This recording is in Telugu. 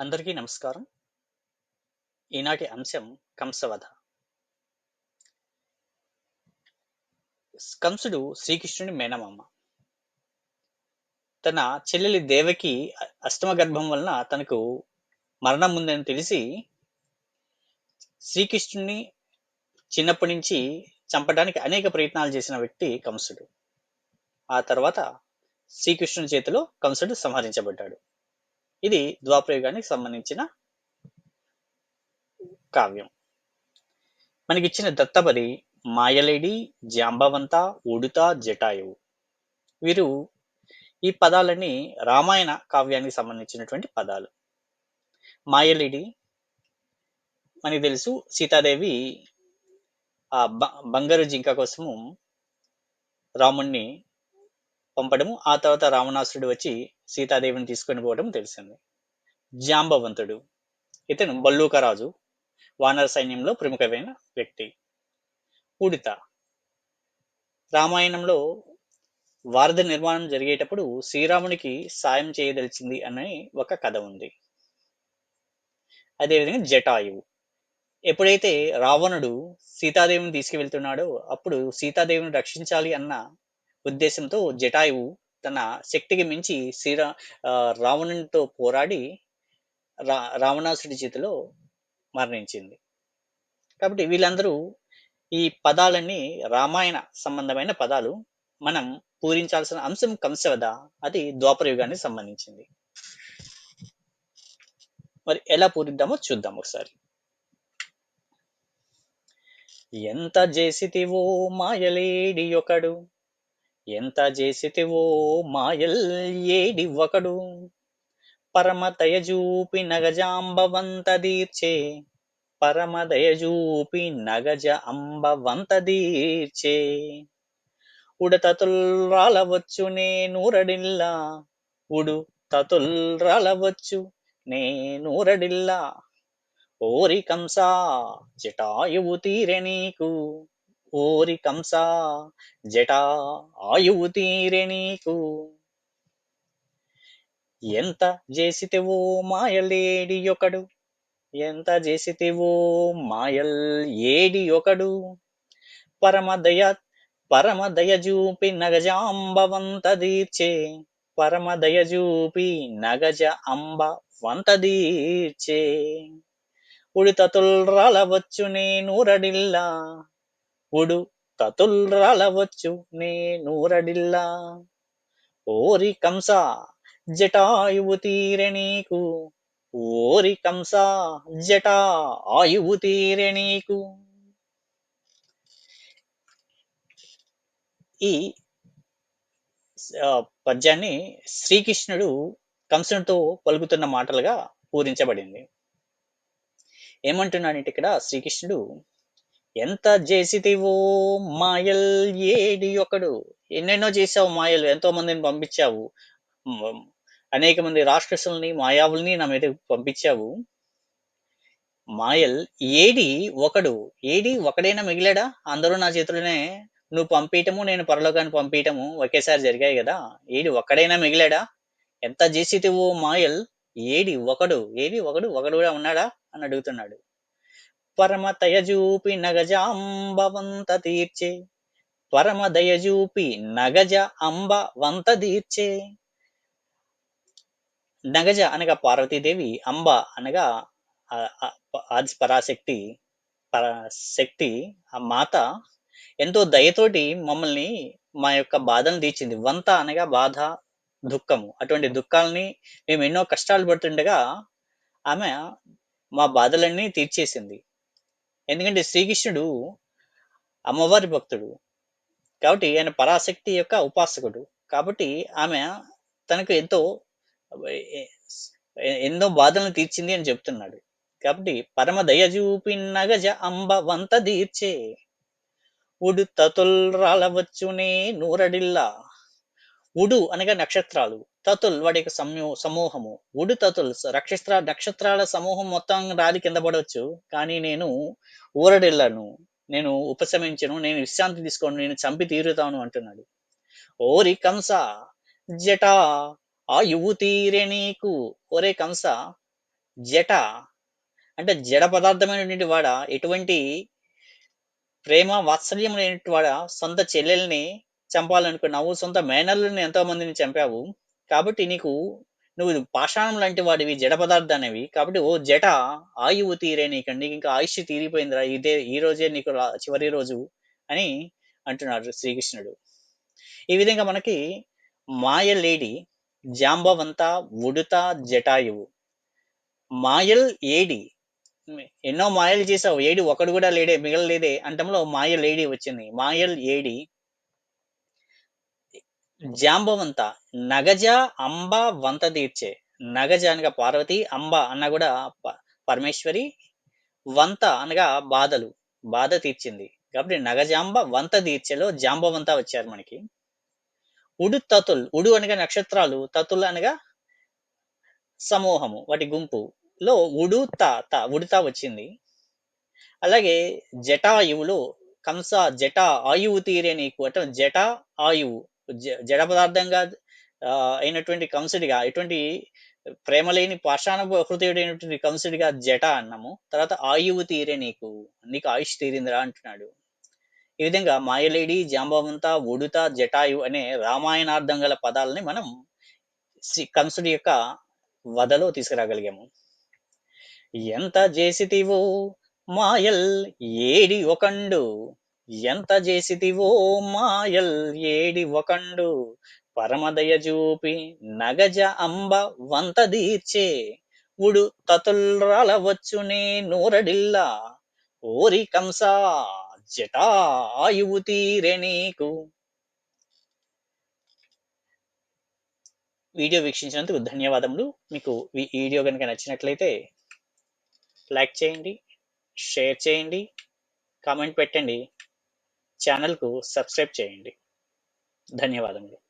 అందరికీ నమస్కారం. ఈనాటి అంశం కంసవధ. కంసుడు శ్రీకృష్ణుని మేనమామ. తన చెల్లెలి దేవకి అష్టమ గర్భం వలన తనకు మరణం ఉందని తెలిసి శ్రీకృష్ణుని చిన్నప్పటి నుంచి చంపడానికి అనేక ప్రయత్నాలు చేసిన వ్యక్తి కంసుడు. ఆ తర్వాత శ్రీకృష్ణుని చేతిలో కంసుడు సంహరించబడ్డాడు. ఇది ద్వాపరయుగానికి సంబంధించిన కావ్యం. మనకిచ్చిన దత్తపరి మాయలేడి జాంబవంత ఉడుత జటాయువు. వీరు ఈ పదాలన్నీ రామాయణ కావ్యానికి సంబంధించినటువంటి పదాలు. మాయలేడి మనకి తెలుసు సీతాదేవి ఆ బంగారు జింక కోసము రాముణ్ణి పంపడము ఆ తర్వాత రావణాసురుడు వచ్చి సీతాదేవిని తీసుకొని పోవడం తెలిసింది. జాంబవంతుడు. ఇతను బల్లూకరాజు వానర సైన్యంలో ప్రముఖమైన వ్యక్తి. ఉడిత. రామాయణంలో వారధి నిర్మాణం జరిగేటప్పుడు శ్రీరామునికి సాయం చేయదలిచింది అనే ఒక కథ ఉంది. అదేవిధంగా జటాయువు. ఎప్పుడైతే రావణుడు సీతాదేవిని తీసుకువెళ్తున్నాడో అప్పుడు సీతాదేవిని రక్షించాలి అన్న ఉద్దేశంతో జటాయువు తన శక్తికి మించి శ్రీరా రావణునితో పోరాడి రా రావణాసుడి చేతిలో మరణించింది. కాబట్టి వీళ్ళందరూ ఈ పదాలన్నీ రామాయణ సంబంధమైన పదాలు. మనం పూరించాల్సిన అంశం కంసవద అది ద్వాపర యుగానికి సంబంధించింది. మరి ఎలా పూరిద్దామో చూద్దాం ఒకసారి. ఎంత చేసితివో మాయలేడి ఒకడు ఎంత చేసితివో మాయల్ ఏడి ఒకడు. పరమ నగజాంబవంత దీర్చే. పరమ నగజ అంబవంత దీర్చే. ఉడతతుల్ రాలవచ్చు నే నూరడిల్లా. ఉడు తతుల్రాలవచ్చు నే నూరడిల్లా. ఓరి కంసా జటాయువు తీరె నీకు. ఓరి కంసా జటా ఆయువు తీరే నీకు. ఎంత చేసితేవో మాయలేడి ఒకడు ఎంత చేసితేవో మాయల్ ఏడి ఒకడు. పరమ దయ పరమ దయజూపి నగజాంబవంత దీర్చే పరమ దయజూపి నగజ అంబ వంత దీర్చే. ఉడి నేను రడిల్లా నే నూరడిల్లా ఉడు తతుల్ రాలవచ్చు నే నూరడిల్లా ఓరి కంస జటాయువు తీరె నీకు. ఓరి కంస జటా ఆయువు తీరె నీకు. ఈ పద్యాన్ని శ్రీకృష్ణుడు కంసునితో పలుకుతున్న మాటలుగా పూరించబడింది. ఏమంటున్నాడంటే ఇక్కడ శ్రీకృష్ణుడు ఎంత చేసితివో మాయల్ ఏడి ఒకడు. ఎన్నెన్నో చేసావు మాయలు ఎంతో మందిని పంపించావు. అనేక మంది రాక్షసుల్ని మాయావుల్ని నా మీద పంపించావు. మాయల్ ఏడి ఒకడు. ఏడి ఒకడైనా మిగిలాడా? అందరూ నా చేతిలోనే నువ్వు పంపించటము నేను పరలోకాన్ని పంపించటము ఒకేసారి జరిగాయి కదా. ఏడి ఒక్కడైనా మిగిలాడా? ఎంత చేసితివో మాయల్? ఏడి ఒకడు. ఏడి ఒకడు ఒకడు కూడా ఉన్నాడా? అని అడుగుతున్నాడు. పరమ దయజూపి నగజ అంబవంత తీర్చే. పరమ దయజూపి నగజ అంబ వంత తీర్చే నగజ అనగా పార్వతీదేవి అంబ అనగా ఆది పరాశక్తి శక్తి ఆ మాత ఎంతో దయతోటి మమ్మల్ని మా యొక్క బాధను తీర్చింది. వంత అనగా బాధ దుఃఖము. అటువంటి దుఃఖాలని మేము ఎన్నో కష్టాలు పడుతుండగా ఆమె మా బాధలన్నీ తీర్చేసింది. ఎందుకంటే శ్రీకృష్ణుడు అమ్మవారి భక్తుడు. కాబట్టి ఆయన పరాశక్తి యొక్క ఉపాసకుడు. కాబట్టి ఆమె తనకు ఎంతో ఎన్నో బాధలను తీర్చింది అని చెప్తున్నాడు. కాబట్టి పరమ దయ చూపి నగజ అంబ వంత తీర్చే. ఉడు తతుల్ రాలవచ్చునే నూరడిల్లా. ఉడు అనగా నక్షత్రాలు. తతుల్ వాడి యొక్క సమూ సమూహము. ఉడు తతుల్ నక్షత్ర నక్షత్రాల సమూహం మొత్తం రాలి కింద పడవచ్చు. కానీ నేను ఊరడిల్లను నేను ఉపశమించను. నేను విశ్రాంతి తీసుకోను. నేను చంపి తీరుతాను అంటున్నాడు. ఓరి కంస! జట! ఆ యువు తీరే నీకు. ఒరే కంస! జట! అంటే జడ పదార్థమైనటువంటి వాడ? ఎటువంటి ప్రేమ వాత్సల్యం లేనటువంటి వాడ? సొంత చెల్లెల్ని చంపాలనుకున్నావు సొంత మేనల్ని ఎంతో మందిని చంపావు. కాబట్టి నీకు నువ్వు పాషాణం లాంటి వాడివి జడ పదార్థానివి కాబట్టి ఓ జట ఆయువు తీరే నీకు నీకు ఇంకా ఆయుష్ తీరిపోయిందిరా ఇదే ఈ రోజే నీకు చివరి రోజు అని అంటున్నాడు శ్రీకృష్ణుడు. ఈ విధంగా మనకి మాయ లేడి జాంబవంత ఉడుత జటాయువు. మాయల్ ఏడి ఎన్నో మాయలు చేసావు ఏడి ఒకడు కూడా లేడే మిగలలేదే అంటంలో మాయ లేడి వచ్చింది. మాయల్ ఏడి జాంబవంత. నగజ అంబ వంత తీర్చే. నగజ అనగా పార్వతి అంబ అన్న కూడా ప- పరమేశ్వరి. వంత అనగా బాధలు. బాధ తీర్చింది. కాబట్టి నగజాంబ వంత తీర్చేలో జాంబవంత వచ్చారు మనకి. ఉడు తతుల్. ఉడు అనగా నక్షత్రాలు. తతుల్ అనగా సమూహము. వాటి గుంపులో ఉడు త త ఉడుత వచ్చింది. అలాగే జటాయువులో కంస జట ఆయువు తీరే నీకు అంటే జట ఆయువు. జడ పదార్థంగా అయినటువంటి కంసుడిగా ఎటువంటి ప్రేమ లేని పాషాణ హృదయుడైనటువంటి కంసుడిగా జట అన్నాము తర్వాత ఆయువు తీరే నీకు నీకు ఆయుష్ తీరిందిరా అంటున్నాడు. ఈ విధంగా మాయలేడి జాంబవంత ఉడుత జటాయు అనే రామాయణార్థం గల పదాలని మనం కంసుడి యొక్క వధలో తీసుకురాగలిగాము. ఎంత చేసితివో మాయల్ ఏడి ఒకండు ఎంత చేసితివో మాయల్ ఏడి ఒకండు. పరమదయ చూపి నగజ అంబ వంత దీర్చే. ఉడు తతుల్రాల వచ్చునే నూరడిల్లా. ఓరి కంసా జటాయువు తీరే నీకు. వీడియో వీక్షించినందుకు ధన్యవాదములు. మీకు ఈ వీడియో కనుక నచ్చినట్లయితే లైక్ చేయండి షేర్ చేయండి కామెంట్ పెట్టండి. ఛానల్కు సబ్స్క్రైబ్ చేయండి. ధన్యవాదములు.